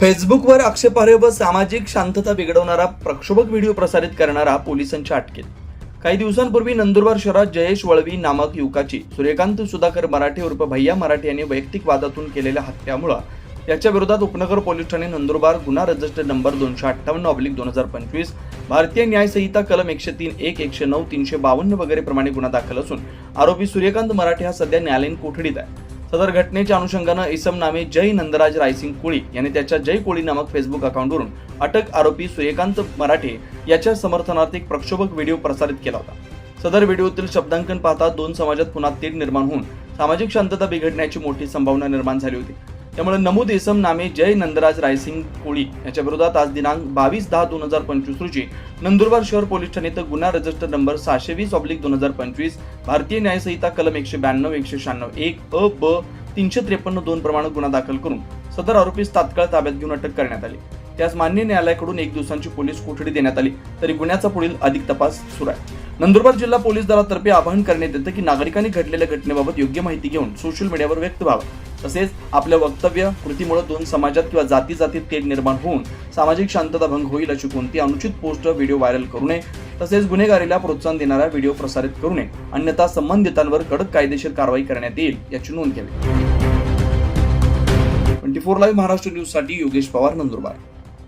फेसबुकवर आक्षेपार्ह व सामाजिक शांतता बिघडवणारा प्रक्षोभक व्हिडिओ प्रसारित करणारा पोलिसांच्या अटकेत. काही दिवसांपूर्वी नंदुरबार शहरात जयेश वळवी नामक युवकाची सूर्यकांत सुधाकर मराठे उर्फ भैया मराठे यांनी वैयक्तिक वादातून केलेल्या हत्यामुळं याच्या विरोधात उपनगर पोलीस ठाणे नंदुरबार गुन्हा रजिस्टर नंबर दोनशे अठ्ठावन्न ऑब्लिक दोन हजार पंचवीस भारतीय न्यायसंहिता कलम एकशे तीन एक एकशे नऊ तीनशे बावन्न वगैरे प्रमाणे गुन्हा दाखल असून आरोपी सूर्यकांत मराठे हा सध्या न्यायालयीन कोठडीत आहे. सदर घटनेच्या अनुषंगानं इसम नामे जय नंदराज रायसिंग कोळी यांनी त्याच्या जय कोळी नामक फेसबुक अकाउंटवरून अटक आरोपी सूर्यकांत मराठे याच्या समर्थनार्थ एक प्रक्षोभक व्हिडिओ प्रसारित केला होता. सदर व्हिडिओतील शब्दांकन पाहता दोन समाजात पुन्हा तेढ निर्माण होऊन सामाजिक शांतता बिघडण्याची मोठी संभावना निर्माण झाली होती. त्यामुळे नमूद इसम नामे जय नंदराज रायसिंग कोळी याच्या विरोधात आज दिनांक बावीस दहा दोन हजार पंचवीस रोजी नंदुरबार शहर पोलीस ठाणे गुन्हा रजिस्टर नंबर सहाशे वीस ऑब्लिक दोन हजार पंचवीस भारतीय न्यायसंहिता कलम एकशे ब्याण्णव एकशे शहाण्णव एक अ ब तीनशे त्रेपन्न दोन प्रमाणे गुन्हा दाखल करून सदर आरोपीस तात्काळ ताब्यात घेऊन अटक करण्यात आली. त्यास मान्य न्यायालयाकडून एक दिवसांची पोलीस कोठडी देण्यात आली. तरी गुन्ह्याचा पुढील अधिक तपास सुरू आहे. नंदुरबार जिल्हा पोलीस दलातर्फे आवाहन करण्यात येतं की नागरिकांनी घडलेल्या घटनेबाबत योग्य माहिती घेऊन सोशल मीडियावर व्यक्त व्हावं. तसेच आपल्या वक्तव्य कृतीमुळे दोन समाजात किंवा जाती जातीत तेढ निर्माण होऊन सामाजिक शांतता भंग होईल अशी कोणती अनुचित पोस्ट व्हिडिओ व्हायरल करू नये. तसेच गुन्हेगारीला प्रोत्साहन देणारा व्हिडिओ प्रसारित करू नये. अन्यथा संबंधितांवर कडक कायदेशीर कारवाई करण्यात येईल याची नोंद घ्यावी ट्वेंटी फोर लाईव्ह महाराष्ट्र न्यूजसाठी योगेश पवार नंदुरबार.